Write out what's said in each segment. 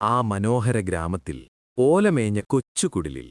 ആ മനോഹര ഗ്രാമത്തിൽ ഓലമേഞ്ഞ കൊച്ചുകുടിലിൽ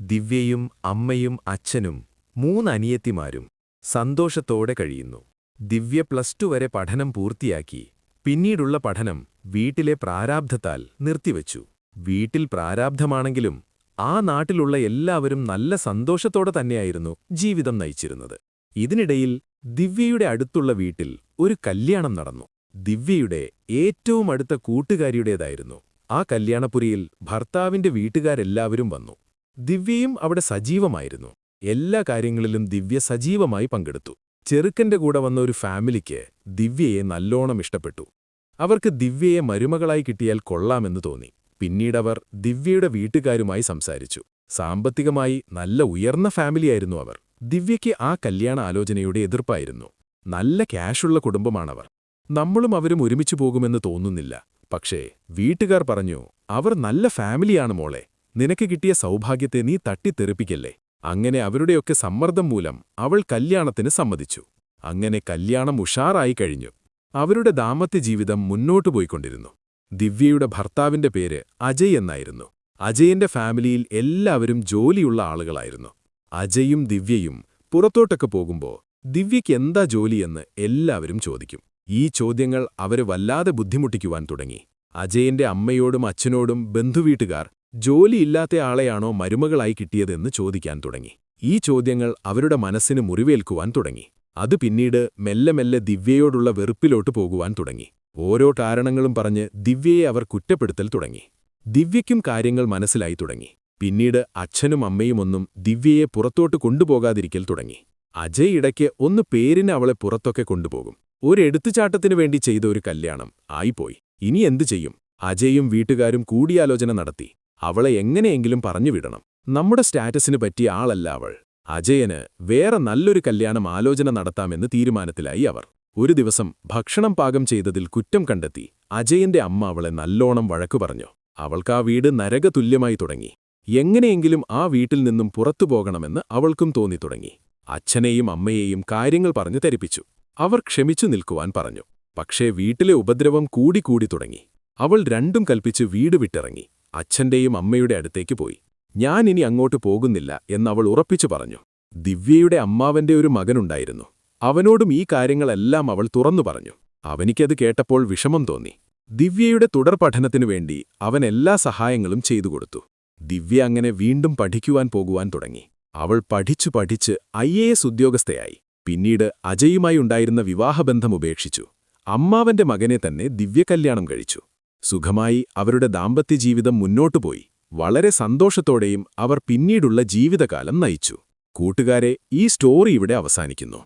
ദിവ്യയും അമ്മയും അച്ഛനും മൂന്നനിയത്തിമാരും സന്തോഷത്തോടെ കഴിയുന്നു. ദിവ്യ പ്ലസ് ടു വരെ പഠനം പൂർത്തിയാക്കി പിന്നീടുള്ള പഠനം വീട്ടിലെ പ്രാരാബ്ധത്താൽ നിർത്തിവച്ചു. വീട്ടിൽ പ്രാരാബ്ധമാണെങ്കിലും ആ നാട്ടിലുള്ള എല്ലാവരും നല്ല സന്തോഷത്തോടെ തന്നെയായിരുന്നു ജീവിതം നയിച്ചിരുന്നത്. ഇതിനിടയിൽ ദിവ്യയുടെ അടുത്തുള്ള വീട്ടിൽ ഒരു കല്യാണം നടന്നു. ദിവ്യയുടെ ഏറ്റവും അടുത്ത കൂട്ടുകാരിയുടേതായിരുന്നു. ആ കല്യാണപുരിയിൽ ഭർത്താവിന്റെ വീട്ടുകാരെല്ലാവരും വന്നു. ദിവ്യയും അവിടെ സജീവമായിരുന്നു. എല്ലാ കാര്യങ്ങളിലും ദിവ്യ സജീവമായി പങ്കെടുത്തു. ചെറുക്കന്റെ കൂടെ വന്ന ഒരു ഫാമിലിക്ക് ദിവ്യയെ നല്ലോണം ഇഷ്ടപ്പെട്ടു. അവർക്ക് ദിവ്യയെ മരുമകളായി കിട്ടിയാൽ കൊള്ളാമെന്ന് തോന്നി. പിന്നീടവർ ദിവ്യയുടെ വീട്ടുകാരുമായി സംസാരിച്ചു. സാമ്പത്തികമായി നല്ല ഉയർന്ന ഫാമിലിയായിരുന്നു അവർ. ദിവ്യയ്ക്ക് ആ കല്യാണ ആലോചനയുടെ എതിർപ്പായിരുന്നു. നല്ല ക്യാഷുള്ള കുടുംബമാണവർ. നമ്മളും അവരും ഒരുമിച്ചു പോകുമെന്ന് തോന്നുന്നില്ല. പക്ഷേ വീട്ടുകാർ പറഞ്ഞു അവർ നല്ല ഫാമിലിയാണ് മോളെ. നിനക്ക് കിട്ടിയ സൗഭാഗ്യത്തെ നീ തട്ടിത്തെറിപ്പിക്കല്ലേ? അങ്ങനെ അവരുടെയൊക്കെ സമ്മർദ്ദം മൂലം അവൾ കല്യാണത്തിന് സമ്മതിച്ചു. അങ്ങനെ കല്യാണം ഉഷാറായി കഴിഞ്ഞു. അവരുടെ ദാമ്പത്യ ജീവിതം മുന്നോട്ടു പോയിക്കൊണ്ടിരുന്നു. ദിവ്യയുടെ ഭർത്താവിന്റെ പേര് അജയ് എന്നായിരുന്നു. അജയന്റെ ഫാമിലിയിൽ എല്ലാവരും ജോലിയുള്ള ആളുകളായിരുന്നു. അജയും ദിവ്യയും പുറത്തോട്ടൊക്കെ പോകുമ്പോൾ ദിവ്യയ്ക്ക് എന്താ ജോലിയെന്ന് എല്ലാവരും ചോദിക്കും. ഈ ചോദ്യങ്ങൾ അവരെ വല്ലാതെ ബുദ്ധിമുട്ടിക്കുവാൻ തുടങ്ങി. അജയന്റെ അമ്മയോടും അച്ഛനോടും ബന്ധുവീട്ടുകാർ ജോലിയില്ലാത്ത ആളെയാണോ മരുമകളായി കിട്ടിയതെന്ന് ചോദിക്കാൻ തുടങ്ങി. ഈ ചോദ്യങ്ങൾ അവരുടെ മനസ്സിന് മുറിവേൽക്കുവാൻ തുടങ്ങി. അത് പിന്നീട് മെല്ലെ മെല്ലെ ദിവ്യയോടുള്ള വെറുപ്പിലോട്ട് പോകുവാൻ തുടങ്ങി. ഓരോ കാരണങ്ങളും പറഞ്ഞ് ദിവ്യയെ അവർ കുറ്റപ്പെടുത്തൽ തുടങ്ങി. ദിവ്യയ്ക്കും കാര്യങ്ങൾ മനസ്സിലായി തുടങ്ങി. പിന്നീട് അച്ഛനും അമ്മയുമൊന്നും ദിവ്യയെ പുറത്തോട്ട് കൊണ്ടുപോകാതിരിക്കൽ തുടങ്ങി. അജയ് ഇടയ്ക്ക് ഒന്ന് പേരിന് അവളെ പുറത്തൊക്കെ കൊണ്ടുപോകും. ഒരെടുത്തുചാട്ടത്തിനു വേണ്ടി ചെയ്ത ഒരു കല്യാണം. ആയിപ്പോയി. ഇനി എന്തു ചെയ്യും? അജയും വീട്ടുകാരും കൂടിയാലോചന നടത്തി. അവളെ എങ്ങനെയെങ്കിലും പറഞ്ഞുവിടണം. നമ്മുടെ സ്റ്റാറ്റസിന് പറ്റിയ ആളല്ല അവൾ. അജയന് വേറെ നല്ലൊരു കല്യാണം ആലോചന നടത്താമെന്ന് തീരുമാനത്തിലായി അവർ. ഒരു ദിവസം ഭക്ഷണം പാകം ചെയ്തതിൽ കുറ്റം കണ്ടെത്തി അജയന്റെ അമ്മ അവളെ നല്ലോണം വഴക്കു പറഞ്ഞു. അവൾക്കാ വീട് നരകതുല്യമായി തുടങ്ങി. എങ്ങനെയെങ്കിലും ആ വീട്ടിൽ നിന്നും പുറത്തു പോകണമെന്ന് അവൾക്കും തോന്നിത്തുടങ്ങി അച്ഛനെയും അമ്മയെയും കാര്യങ്ങൾ പറഞ്ഞു ധരിപ്പിച്ചു അവർ ക്ഷമിച്ചു നിൽക്കുവാൻ പറഞ്ഞു. പക്ഷേ വീട്ടിലെ ഉപദ്രവം കൂടിക്കൂടി തുടങ്ങി. അവൾ രണ്ടും കൽപ്പിച്ച് വീട് വിട്ടിറങ്ങി. അച്ഛന്റെയും അമ്മയുടെ അടുത്തേക്ക് പോയി. ഞാൻ ഇനി അങ്ങോട്ട് പോകുന്നില്ല എന്നവൾ ഉറപ്പിച്ചു പറഞ്ഞു. ദിവ്യയുടെ അമ്മാവന്റെ ഒരു മകനുണ്ടായിരുന്നു. അവനോടും ഈ കാര്യങ്ങളെല്ലാം അവൾ തുറന്നു പറഞ്ഞു. അവനിക്കത് കേട്ടപ്പോൾ വിഷമം തോന്നി. ദിവ്യയുടെ തുടർ പഠനത്തിനു വേണ്ടി അവൻ എല്ലാ സഹായങ്ങളും ചെയ്തു കൊടുത്തു. ദിവ്യ അങ്ങനെ വീണ്ടും പഠിക്കുവാൻ പോകുവാൻ തുടങ്ങി. അവൾ പഠിച്ചു പഠിച്ച് ഐ ഉദ്യോഗസ്ഥയായി. പിന്നീട് അജയുമായി ഉണ്ടായിരുന്ന വിവാഹബന്ധം ഉപേക്ഷിച്ചു. അമ്മാവന്റെ മകനെ തന്നെ ദിവ്യകല്യാണം കഴിച്ചു. സുഖമായി അവരുടെ ദാമ്പത്യജീവിതം മുന്നോട്ടുപോയി വളരെ സന്തോഷത്തോടെയും അവർ പിന്നീടുള്ള ജീവിതകാലം നയിച്ചു. കൂട്ടുകാരെ ഈ സ്റ്റോറി ഇവിടെ അവസാനിക്കുന്നു.